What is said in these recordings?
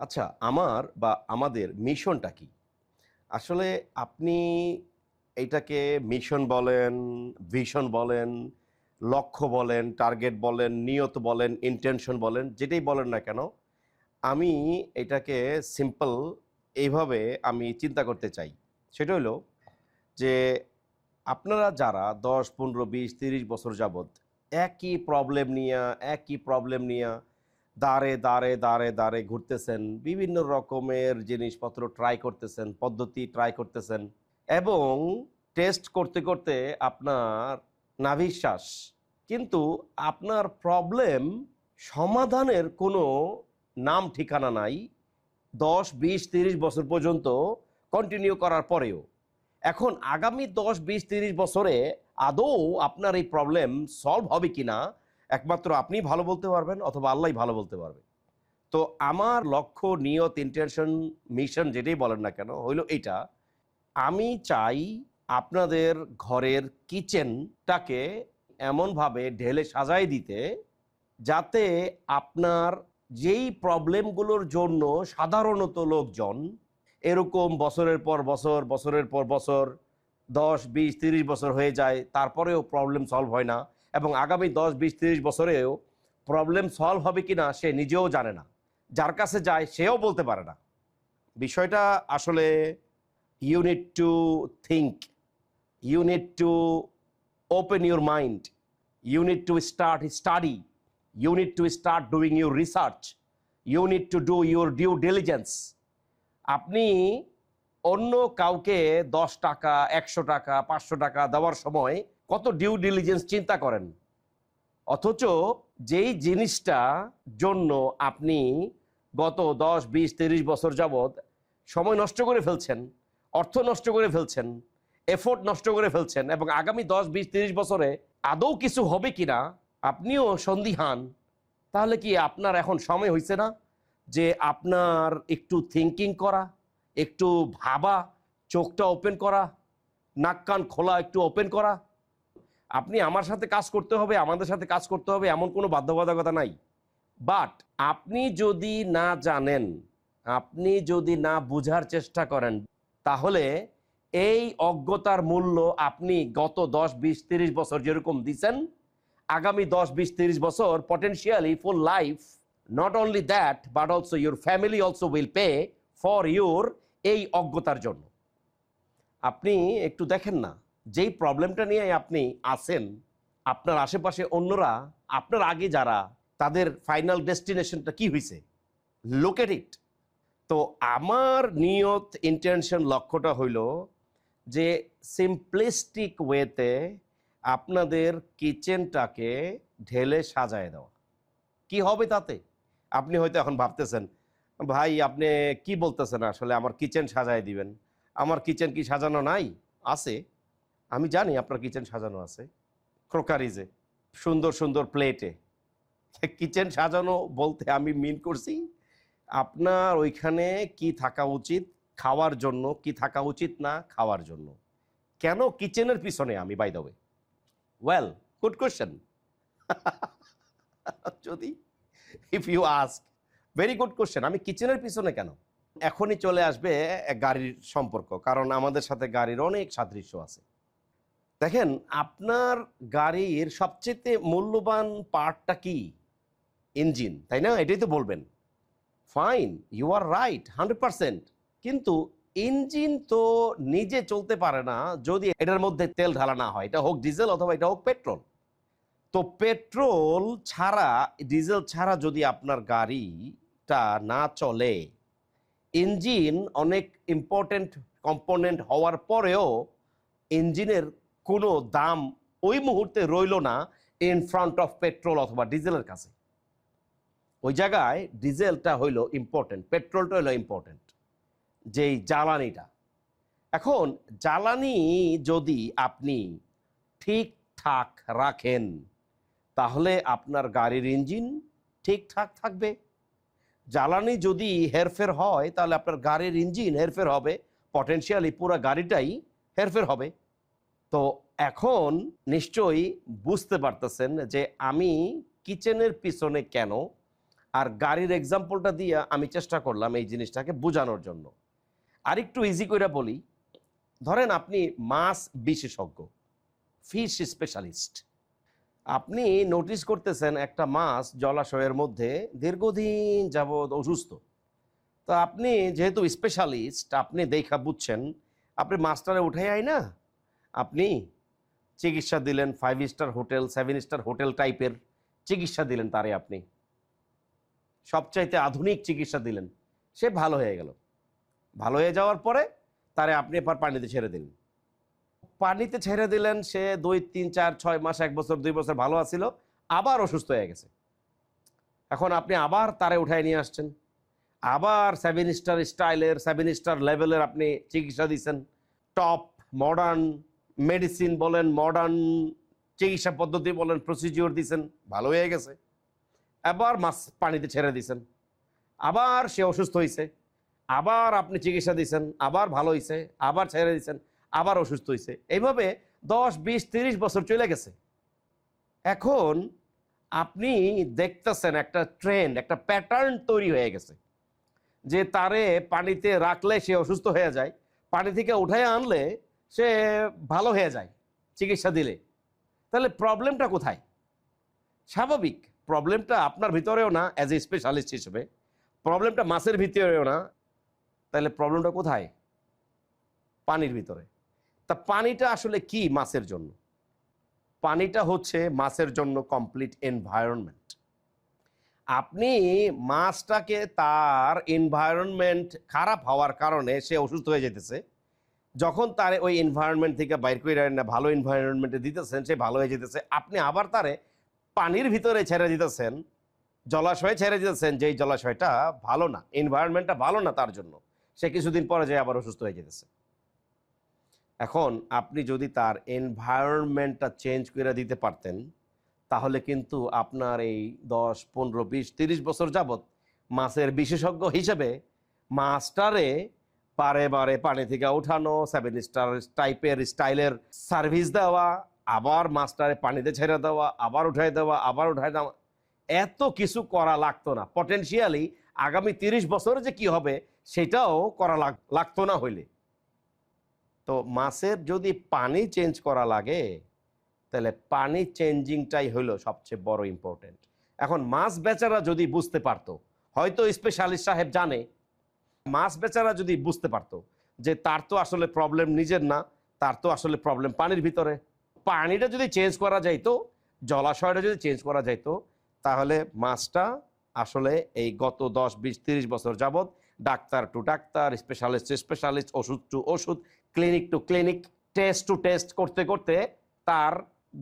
আচ্ছা আমার বা আমাদের মিশনটা কি? আসলে আপনি এইটাকে মিশন বলেন, ভিশন বলেন, লক্ষ্য বলেন, টার্গেট বলেন, নিয়ত বলেন, ইন্টেনশন বলেন, যেটাই বলেন না কেন, আমি এটাকে সিম্পল এইভাবে আমি চিন্তা করতে চাই। সেটা হলো যে আপনারা যারা দশ, পনেরো, বিশ, তিরিশ বছর যাবৎ একই প্রবলেম নিয়ে, একই প্রবলেম নিয়ে দাঁড়ে দাঁড়ে দাঁড়ে দাঁড়ে ঘুরতেছেন, বিভিন্ন রকমের জিনিসপত্র ট্রাই করতেছেন, পদ্ধতি ট্রাই করতেছেন এবং টেস্ট করতে করতে আপনার নাভিশ্বাস, কিন্তু আপনার প্রবলেম সমাধানের কোনো নাম ঠিকানা নাই, দশ, বিশ, তিরিশ বছর পর্যন্ত কন্টিনিউ করার পরেও। এখন আগামী দশ, বিশ, তিরিশ বছরে আদৌ আপনার এই প্রবলেম সলভ হবে কি না একমাত্র আপনি ভালো বলতে পারবেন অথবা আল্লাহ ভালো বলতে পারবে। তো আমার লক্ষ্য, নিয়ত ইন্টেনশন মিশন যেটাই বলেন না কেন, হইল এটা আমি চাই আপনাদের ঘরের কিচেনটাকে এমনভাবে ঢেলে সাজাই দিতে যাতে আপনার যেই প্রবলেমগুলোর জন্য সাধারণত লোকজন এরকম বছরের পর বছর, বছরের পর বছর, দশ, বিশ, তিরিশ বছর হয়ে যায়, তারপরেও প্রবলেম সলভ হয় না এবং আগামী দশ, বিশ, তিরিশ বছরেও প্রবলেম সলভ হবে কি না সে নিজেও জানে না। যার কাছে যায়, সেও বলতে পারে না। বিষয়টা আসলে you need to think you need to open your mind you need to start study you need to start doing your research you need to do your due diligence আপনি অন্য কাউকে দশ টাকা, একশো টাকা, পাঁচশো টাকা দেওয়ার সময় কত ডিউ ডিলিজেন্স চিন্তা করেন? অথচ যেই জিনিসটা জন্য আপনি গত দশ, বিশ, তিরিশ বছর যাবৎ সময় নষ্ট করে ফেলছেন, অর্থ নষ্ট করে ফেলছেন এফোর্ট নষ্ট করে ফেলছেন এবং আগামী দশ, বিশ, তিরিশ বছরে আদৌ কিছু হবে কিনা, আপনিও সন্দিহান, তাহলে কি আপনার এখন সময় হয়েছে না যে আপনার একটু থিঙ্কিং করা, একটু ভাবা, চোখটা ওপেন করা, নাক কান খোলা একটু ওপেন করা? আপনি আমার সাথে কাজ করতে হবে, আমাদের সাথে কাজ করতে হবে, এমন কোনো বাধ্যবাধকতা নাই। বাট আপনি যদি না জানেন, আপনি যদি না বুঝার চেষ্টা করেন, তাহলে এই অজ্ঞতার মূল্য আপনি গত দশ, বিশ, তিরিশ বছর যেরকম দিচ্ছেন আগামী দশ, বিশ, তিরিশ বছর potentially full life not only that but also your family also will pay for your এই অজ্ঞতার জন্য। আপনি একটু দেখেন না। যেই প্রবলেমটা নিয়ে আপনি আসেন আপনার আশেপাশে অন্যরা, আপনার আগে যারা, তাদের ফাইনাল ডেস্টিনেশনটা কি হয়েছে লোকেট ইট তো আমার নিয়ত ইন্টেনশন লক্ষ্যটা হইল যে সিম্পলিস্টিক ওয়েতে আপনাদের কিচেনটাকে ঢেলে সাজায় দেওয়া। কি হবে তাতে? আপনি হয়তো এখন ভাবতেছেন, ভাই, আপনি কি বলতেছেন আসলে? আমার কিচেন সাজায় দিবেন। আমার কিচেন কি সাজানো নাই? আছে। আমি জানি আপনার কিচেন সাজানো আছে, ক্রোকারিজে, সুন্দর সুন্দর প্লেটে। কিচেন সাজানো বলতে আমি মিন করছি, আপনার ওইখানে কি থাকা উচিত খাওয়ার জন্য, কি থাকা উচিত না খাওয়ার জন্য। কেন কিচেনের পিছনে আমি বাই দেবে ওয়েল গুড কোয়েশ্চেন যদি if you ask very good question আমি কিচেনের পিছনে কেন? এখনই চলে আসবে গাড়ির সম্পর্ক, কারণ আমাদের সাথে গাড়ির অনেক সাদৃশ্য আছে। দেখেন, আপনার গাড়ির সবচেয়ে মূল্যবান পার্টটা কি? ইঞ্জিন, তাই না? এটাই তো বলবেন। Fine you are right hundred percent কিন্তু ইঞ্জিন তো নিজে চলতে পারে না যদি এটার মধ্যে তেল ঢালা না হয়। এটা হোক ডিজেল অথবা এটা হোক পেট্রোল। তো পেট্রোল ছাড়া, ডিজেল ছাড়া যদি আপনার গাড়িটা না চলে, ইঞ্জিন অনেক ইম্পর্টেন্ট কম্পোনেন্ট হওয়ার পরেও ইঞ্জিনের কোনো দাম ওই মুহূর্তে রইল না ইন ফ্রন্ট অফ পেট্রোল অথবা ডিজেলের কাছে। ওই জায়গায় ডিজেলটা হইল ইম্পর্টেন্ট পেট্রোলটা হইল ইম্পর্টেন্ট যেই জ্বালানিটা। এখন জ্বালানি যদি আপনি ঠিকঠাক রাখেন, তাহলে আপনার গাড়ির ইঞ্জিন ঠিকঠাক থাকবে। জ্বালানি যদি হেরফের হয়, তাহলে আপনার গাড়ির ইঞ্জিন হেরফের হবে পটেনশিয়ালি পুরো গাড়িটাই হেরফের হবে। তো এখন নিশ্চয়ই বুঝতে পারতেছেন যে আমি কিচেনের পিছনে কেন আর গাড়ির এক্সাম্পলটা দিয়ে আমি চেষ্টা করলাম এই জিনিসটাকে বোঝানোর জন্য। আরেকটু ইজি করে বলি, ধরেন আপনি মাছ বিশেষজ্ঞ ফিশ স্পেশালিস্ট আপনি নোটিস করতেছেন একটা মাছ জলাশয়ের মধ্যে দীর্ঘদিন যাবৎ অসুস্থ। তো আপনি যেহেতু স্পেশালিস্ট আপনি দেখা বুঝছেন, আপনি মাছটারে উঠে আয় না আপনি চিকিৎসা দিলেন five star hotel seven star hotel টাইপের চিকিৎসা দিলেন তারে আপনি। সবচাইতে আধুনিক চিকিৎসা দিলেন। সে ভালো হয়ে গেল। ভালো হয়ে যাওয়ার পরে তারে আপনি এবার পানিতে ছেড়ে দিলেন। পানিতে ছেড়ে দিলেন, সে দুই, তিন, চার, ছয় মাস, এক বছর, দুই বছর ভালো আছিল, আবার অসুস্থ হয়ে গেছে। এখন আপনি আবার তারে উঠায় নিয়ে আসছেন। আবার সেভেন স্টার স্টাইলের সেভেন স্টার লেভেলের আপনি চিকিৎসা দিচ্ছেন টপ মডার্ন মেডিসিন বলেন মডার্ন চিকিৎসা পদ্ধতি বলেন প্রসিজিওর দিছেন, ভালো হয়ে গেছে। আবার মাছ পানিতে ছেড়ে দিয়েছেন আবার সে অসুস্থ হয়েছে আবার আপনি চিকিৎসা দিয়েছেন আবার ভালো হয়েছে আবার ছেড়ে দিয়েছেন আবার অসুস্থ হয়েছে এইভাবে দশ, বিশ, তিরিশ বছর চলে গেছে। এখন আপনি দেখতেছেন একটা ট্রেন্ড একটা প্যাটার্ন তৈরি হয়ে গেছে। যে তারে পানিতে রাখলে সে অসুস্থ হয়ে যায়, পানি থেকে উঠায় আনলে সে ভালো হয়ে যায় চিকিৎসা দিলে। তাহলে প্রবলেমটা কোথায়? স্বাভাবিক প্রবলেমটা আপনার ভিতরেও না অ্যাজ এ স্পেশালিস্ট হিসেবে। প্রবলেমটা মাছের ভিতরেও না, তাহলে প্রবলেমটা কোথায়? পানির ভিতরে। তা পানিটা আসলে কি মাছের জন্য? পানিটা হচ্ছে মাছের জন্য কমপ্লিট এনভায়রনমেন্ট আপনি মাছটাকে তার এনভায়রনমেন্ট খারাপ হওয়ার কারণে সে অসুস্থ হয়ে যেতেছে। যখন তার ওই এনভায়রনমেন্ট থেকে বাইর করে না, ভালো এনভায়রনমেন্টে দিতেছেন, সে ভালো হয়ে যেতেছে, আপনি আবার তারে পানির ভিতরে ছেড়ে দিতেছেন, জলাশয়ে ছেড়ে দিতেছেন যেই জলাশয়টা ভালো না এনভায়রনমেন্টটা ভালো না তার জন্য। সে কিছুদিন পরে যায় আবার অসুস্থ হয়ে যেতেছে। এখন আপনি যদি তার এনভায়রনমেন্টটা চেঞ্জ করে দিতে পারতেন, তাহলে কিন্তু আপনার এই দশ, পনেরো, বিশ, তিরিশ বছর যাবত মাছের বিশেষজ্ঞ হিসেবে মাছটারে বারে বারে পানি থেকে উঠানো সেভেন স্টার টাইপের স্টাইলের সার্ভিস দেওয়া, আবার মাছটারে পানিতে ছেড়ে দেওয়া, আবার উঠাই দেওয়া, আবার উঠাই দেওয়া। এত কিছু করা লাগতো না। পটেনশিয়ালি আগামী তিরিশ বছরে যে কি হবে, সেটাও করা লাগ- লাগতো না হইলে। তো মাছের যদি পানি চেঞ্জ করা লাগে, তাহলে পানি চেঞ্জিংটাই হলো সবচেয়ে বড় ইম্পর্টেন্ট এখন মাছ বেচারা যদি বুঝতে পারতো, হয়তো স্পেশালিস্ট সাহেব জানে মাছ বেচারা যদি বুঝতে পারতো যে তার তো আসলে প্রবলেম নিজের না, তার তো আসলে প্রবলেম পানির ভিতরে। পানিটা যদি চেঞ্জ করা যাইতো, জলাশয়টা যদি চেঞ্জ করা যাইতো, তাহলে মাছটা আসলে এই গত দশ, বিশ, তিরিশ বছর যাবৎ doctor to doctor specialist specialist ওষুধ টু ওষুধ clinic to clinic test to test করতে করতে তার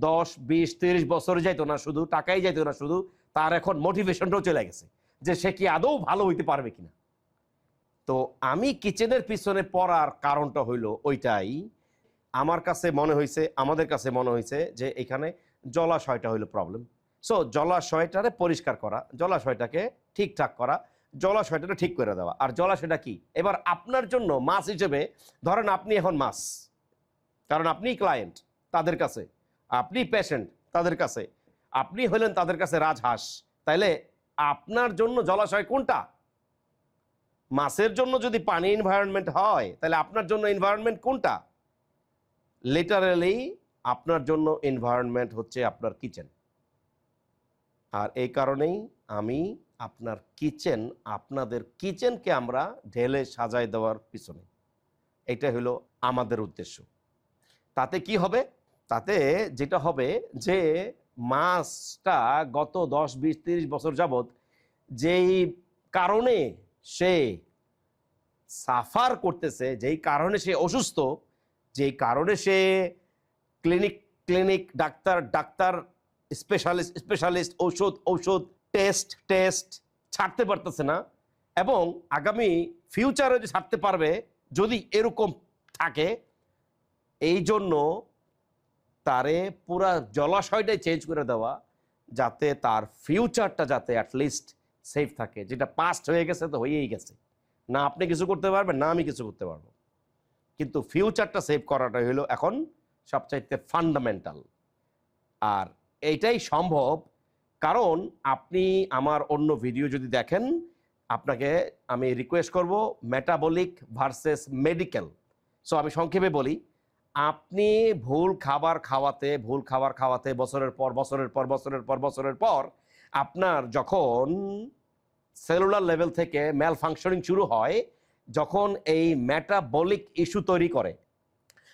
দশ, বিশ, তিরিশ বছর যাইতো না শুধু, টাকাই যাইতো না শুধু, তার এখন মোটিভেশনটাও চলে গেছে যে সে কি আদৌ ভালো হইতে পারবে কিনা। তো আমি কিচেনের পিছনে পড়ার কারণটা হইল ওইটাই। আমার কাছে মনে হয়েছে আমাদের কাছে মনে হয়েছে যে এখানে জলাশয়টা হইল প্রবলেম সো জলাশয়টারে পরিষ্কার করা, জলাশয়টাকে ঠিকঠাক করা, জলাশয়টাকে ঠিক করে দেওয়া। আর জলাশয়টা কি? এবার আপনার জন্য মাছ হিসেবে, ধরেন আপনি এখন মাছ, কারণ আপনি ক্লায়েন্ট তাদের কাছে। আপনি পেশেন্ট তাদের কাছে। আপনি হলেন তাদের কাছে রাজহাঁস। তাইলে আপনার জন্য জলাশয় কোনটা? মাছের জন্য যদি পানি এনভায়রনমেন্ট হয়, তাহলে আপনার জন্য এনভায়রনমেন্ট কোনটা? লিটারালি আপনার জন্য এনভায়রনমেন্ট হচ্ছে আপনার কিচেন আর এই কারণেই আমি আপনার কিচেন আপনাদের কিচেনকে আমরা ঢেলে সাজায় দেওয়ার পিছনে। এটা হলো আমাদের উদ্দেশ্য। তাতে কি হবে? তাতে যেটা হবে যে মাছটা গত দশ, বিশ, তিরিশ বছর যাবৎ যেই কারণে সে সাফার করতেছে, যেই কারণে সে অসুস্থ, যেই কারণে সে clinic clinic doctor doctor specialist specialist ঔষধ ঔষধ টেস্ট টেস্ট ছাড়তে পারতেছে না এবং আগামী ফিউচারে যে ছাড়তে পারবে, যদি এরকম থাকে, এই জন্য তারে পুরা জলাশয়টাই চেঞ্জ করে দেওয়া, যাতে তার ফিউচারটা যাতে অ্যাটলিস্ট সেফ থাকে। যেটা পাস্ট হয়ে গেছে তো হয়েই গেছে। না আপনি কিছু করতে পারবেন, না আমি কিছু করতে পারব। কিন্তু ফিউচারটা সেভ করাটা হলো এখন সবচাইতে ফান্ডামেন্টাল আর এইটাই সম্ভব কারণ আপনি আমার অন্য ভিডিও যদি দেখেন, আপনাকে আমি রিকোয়েস্ট করব মেটাবলিক ভার্সেস মেডিকেল সো আমি সংক্ষেপে বলি, আপনি ভুল খাবার খাওয়াতে, ভুল খাবার খাওয়াতে বছরের পর বছরের পর বছরের পর বছরের পর আপনার যখন সেলুলার লেভেল থেকে ম্যাল ফাংশনিং শুরু হয়, যখন এই ম্যাটাবলিক ইস্যু তৈরি করে,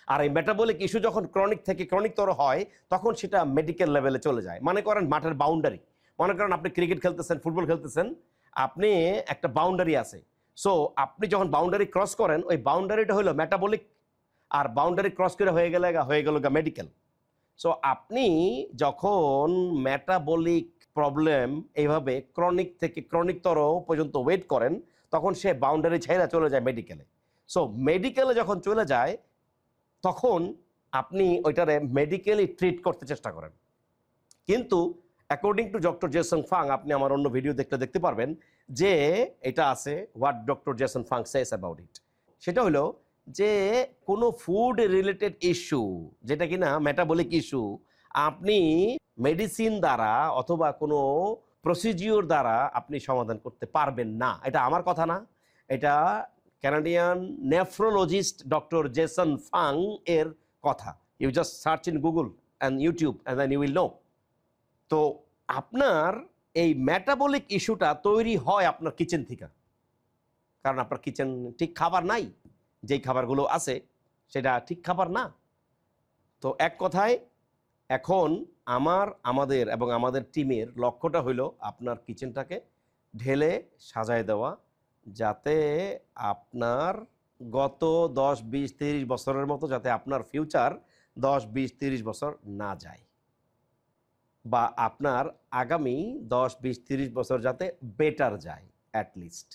আর এই মেটাবলিক ইস্যু যখন ক্রনিক থেকে ক্রনিকতর হয়, তখন সেটা মেডিকেল লেভেলে চলে যায়। মনে করেন মাঠের বাউন্ডারি মনে করেন আপনি ক্রিকেট খেলতেছেন ফুটবল খেলতেছেন, আপনি একটা বাউন্ডারি আছে। সো আপনি যখন বাউন্ডারি ক্রস করেন, ওই বাউন্ডারিটা হলো মেটাবলিক আর বাউন্ডারি ক্রস করে হয়ে গেলে হয়ে গেল গা মেডিকেল সো আপনি যখন মেটাবলিক প্রবলেম এইভাবে ক্রনিক থেকে ক্রনিকতর পর্যন্ত ওয়েট করেন, তখন সে বাউন্ডারি ছেড়ে চলে যায় মেডিকেলে সো মেডিকেলে যখন চলে যায়, তখন আপনি ওইটারে মেডিকেলি ট্রিট করতে চেষ্টা করেন। কিন্তু অ্যাকর্ডিং টু ডক্টর জেসন ফাং আপনি আমার অন্য ভিডিও দেখলে দেখতে পারবেন যে এটা আছে what doctor Jason Phang Cesc about it সেটা হলো যে কোনো ফুড রিলেটেড ইস্যু যেটা কিনা মেটাবলিক ইস্যু আপনি মেডিসিন দ্বারা অথবা কোনো প্রসিজিওর দ্বারা আপনি সমাধান করতে পারবেন না। এটা আমার কথা না। এটা Canadian nephrologist doctor Jason Fung এর কথা। You just search in Google and YouTube and then you will know তো আপনার এই ম্যাটাবলিক ইস্যুটা তৈরি হয় আপনার কিচেন থেকে। কারণ আপনার কিচেন ঠিক খাবার নাই। যেই খাবারগুলো আছে, সেটা ঠিক খাবার না। তো এক কথায় এখন আমার, আমাদের এবং আমাদের টিমের লক্ষ্যটা হলো আপনার কিচেনটাকে ঢেলে সাজায় দেওয়া যাতে আপনার গত দশ, বিশ, তিরিশ বছরের মতো যাতে আপনার ফিউচার দশ, বিশ, তিরিশ বছর না যায়। বা আপনার আগামী দশ, বিশ, তিরিশ বছর যাতে বেটার যায় অ্যাট লিস্ট